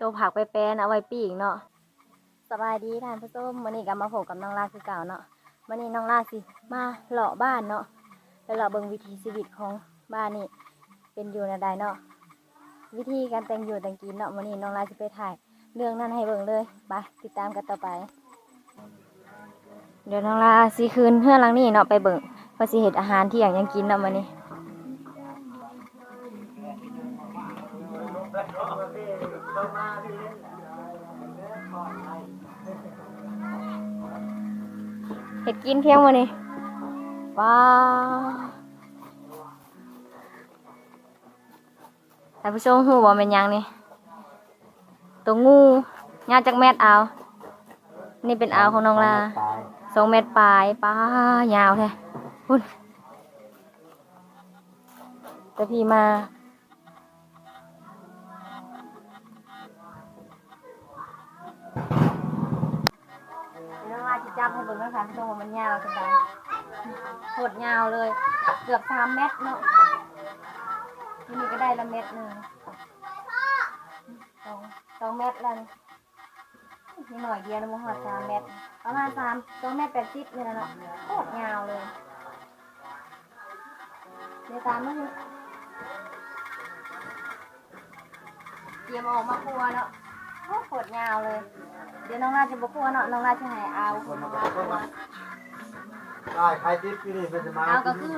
ตัวผักไปแปนเอาไว้ปีกเนาะสบายดีท่านผู้ชมวันนี้ก็มาพบกับน้องลาคือเก่าเนาะวันนี้น้องลาสิมาเลาะบ้านเนาะไปเลาะเบิ่งวิถีชีวิตของบ้านนี่เป็นอยู่ในใดเนาะวิธีการแต่งอยู่แต่งกินเนาะวันนี้น้องลาสิไปถ่าย เรื่องนั้นให้เบิ่งเลยไปติดตามกันต่อไป เดี๋ยวน้องลาสิคืนเพื่อนหลังนี้เนาะไปเบิ่งว่าสิเฮ็ดอาหารที่อย่างยังกินเนาะวันนี้ ห็ดกินเที่ยงวันนี้ว้าท่านผู้ชมหูว่าเป็นยังนี่ตัวงูงาจากแมดเอา นี่เป็นเอาของน้องลาสองเม็ดปลายป้ายาวแท้พุ่นแต่พี่มา จับให้เบิ่งนะคะตรงว่ามันยาวสบายโคตรยาวเลย เกือบสามเมตรเนาะที่นี่ก็ได้ละเม็ดหนึ่งสองสองเมตรแล้วนี่หน่อยเดียวนะมันหอดสามเมตรประมาณสามสองเมตรแปดสิบนี่แหละเนาะโคตรยาวเลยเดี๋ยวตามมาดูเตรียมออกมาครัวเนาะโอ้โคตรยาวเลย เดี๋ยวน้องนาจะบอกครัวเนาะน้องนาจะให้เอาคนมาครัวได้ใครที่พี่นี่เป็นสมาเอาก็คือ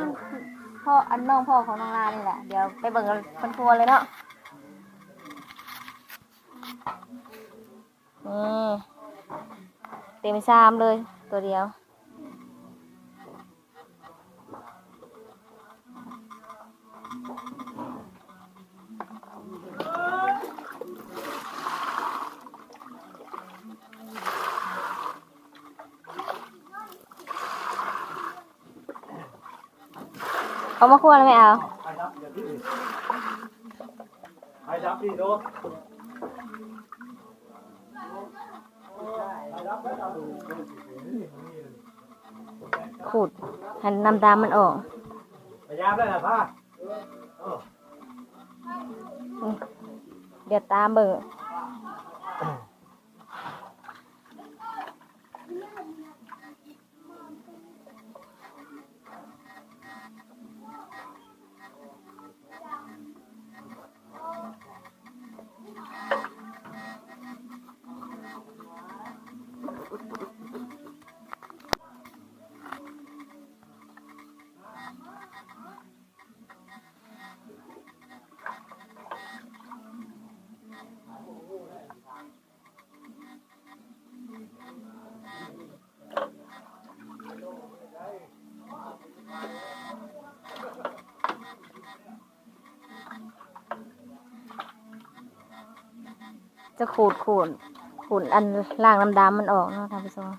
พ่ออันน้องพ่อของน้องลานี่แหละเดี๋ยวไปเบิ่งกันคนครัวเลยเนาะนี่เต็มชามเลยตัวเดียว เอามาครัวแล้วไม่เอา ใครรับเดี๋ยวพี่ใครรับพี่โน้ตใครรับแล้วเราดูขูดหันน้ำดำมันออก พยายามได้นะพ่อ เดี๋ยวตามเบิ่ง จะขูดขูดขูดอันล่างน้ำดำมันออกเนาะท่านผู้ชม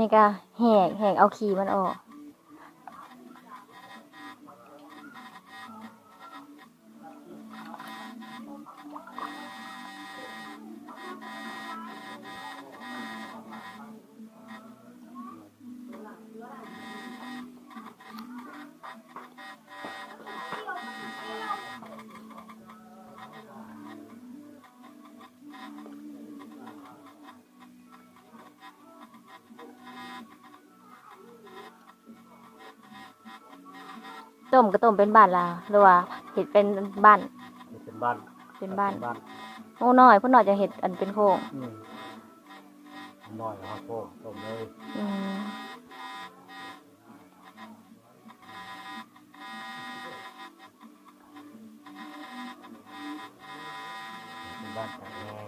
นี่ก็แหกแหกเอาขีมันออก ต้มก็ต้มเป็นบ้านลาวหรือว่าเห็ดเป็นบ้านเป็นบ้านเป็นบ้านบ้านโอ้น้อยพุ่นน้อยจะเห็ดอันเป็นโค้งอืมน้อยนะครับพ่อต้มเลยอืมเป็นบ้านตากแห้ง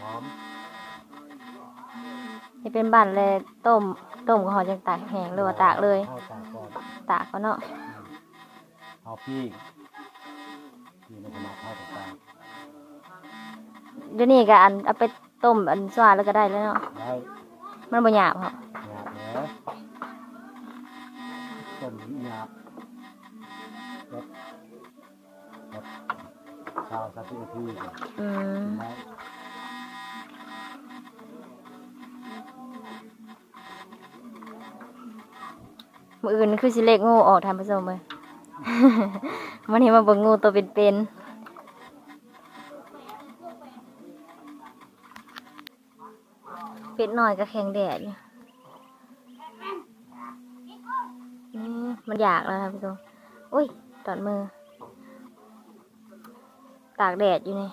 หอมเห็ดเป็นบ้านเลยต้ม ต้มก็หอจังตากแห้งหรือว่าตากเลยข้าวตากก่อนตากก็เนาะเอาพี่พี่ในขณะข้าวตากเดี๋ยวนี้ก็อันเอาไปต้มอันสวาแล้วก็ได้แล้วเนาะได้มันบ่หยาบเหรอหยาบแล้วต้มหยาบเด็ดเด็ดชาวสัตว์ที่ที่อืม ได้ มืออื่นคือสิเลขงูออกทานผู้ชมเลยมันเห็นมาบิ่งงูตัวเป็นๆเป็ดหน่อยก็แข็งแดดอยู่มันอยากแล้วครับผู้ชมอุ้ยตอดมือ ตากแดดอยู่นี่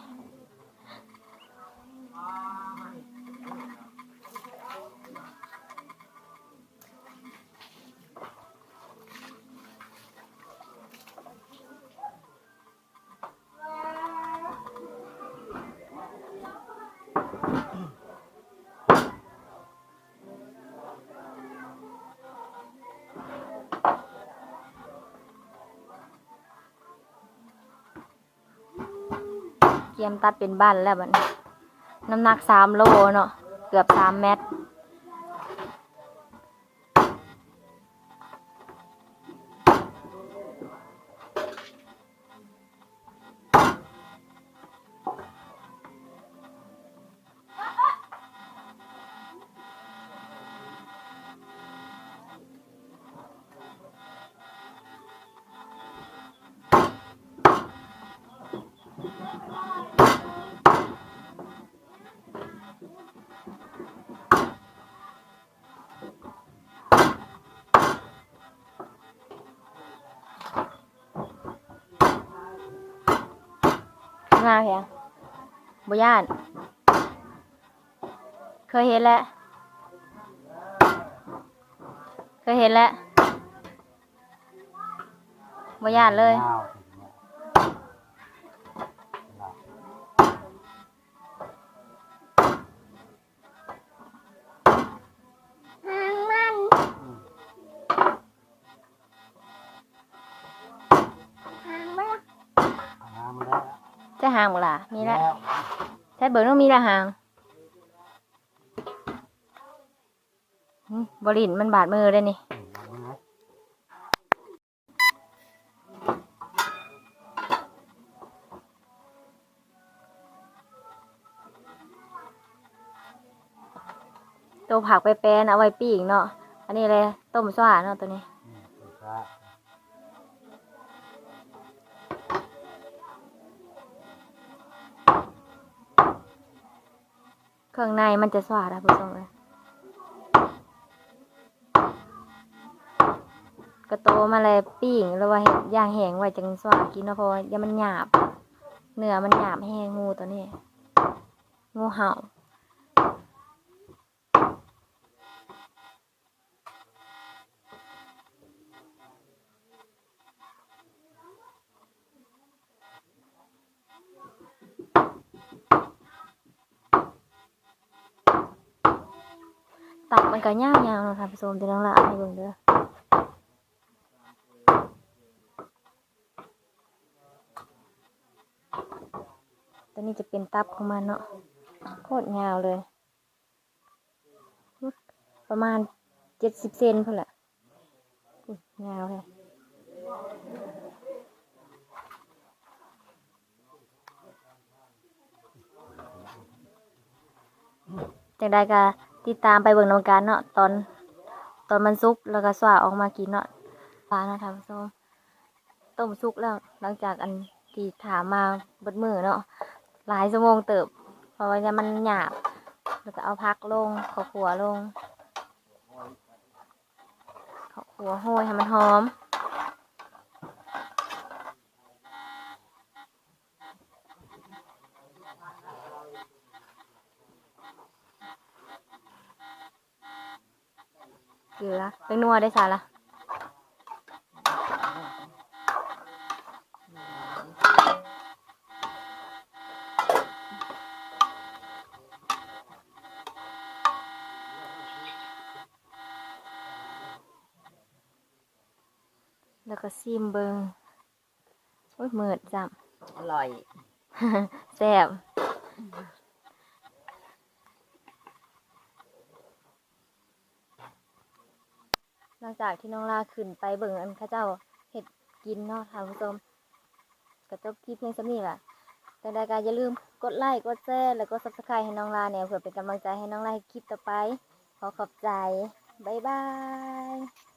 เกียมตัดเป็นบ้านแล้วบัดนี้น้ำหนักสามโลเนาะเกือบสามเมตร มาเพียงบุญานเคยเห็นแล้ว เคยเห็นแล้วบุญานเลย อ้าว จะห่างบ่ล่ะมีแล้วแล้วใช้เบิร์ต้องมีละห่างหึบรินมันบาดมือได้นี่อืมเอาไว้นะตัวผักไปแปรนเอาไว้ปีกเนาะ อันนี้เลยต้มสว่าเนาะตัวนี้ เครื่องในมันจะสว่านะผู้ชมเลยกระโตมาเลยปิ้งแล้วว่าเห็ดย่างแห้งไว้จังสว่ากินเนาะเพราะว่าอย่ามันหยาบเนื้อมันหยาบแห้งงูตัวนี้งูเห่า ตับมันก็ยาวๆเนาะท่านผู้ชมที่น้องละให้เบิ่งเด้อตัวนี้จะเป็นตับของมันเนาะโคตรยาวเลย ประมาณเจ็ดสิบเซนเพิ่นแหละยาวเลยจังได้ก็ ติดตามไปเบิ่งนำกันเนาะตอนตอนมันสุกแล้วก็สว่าออกมากินเนาะปลาเนาะท่านผู้มต้มสุกแล้วหลังจากอันที่ถามมาบดมือเนาะหลายชั่วโมงเติบ เพราะว่ามันหยาบแล้วก็เอาพักลงขอขัวลงขอขัวโห้ยให้มันหอม เกลือเป็นนัวได้สาละแล้วก็ซิมเบิงโอ้ยมืดจับอร่อย แซ่บ หลังจากที่น้องลาขึ้นไปเบิ่งอันข้าเจ้าเห็ดกินเนาะท่านผู้ชมก็จบคลิปเพียงส่ำนี้ล่ะแต่ใดก็อย่าลืมกดไลค์กดแชร์แล้วก็ซับสไครต์ให้น้องลาเนี่ยเพื่อเป็นกำลังใจให้น้องลาคลิปต่อไป ขอขอบใจ บ๊ายบาย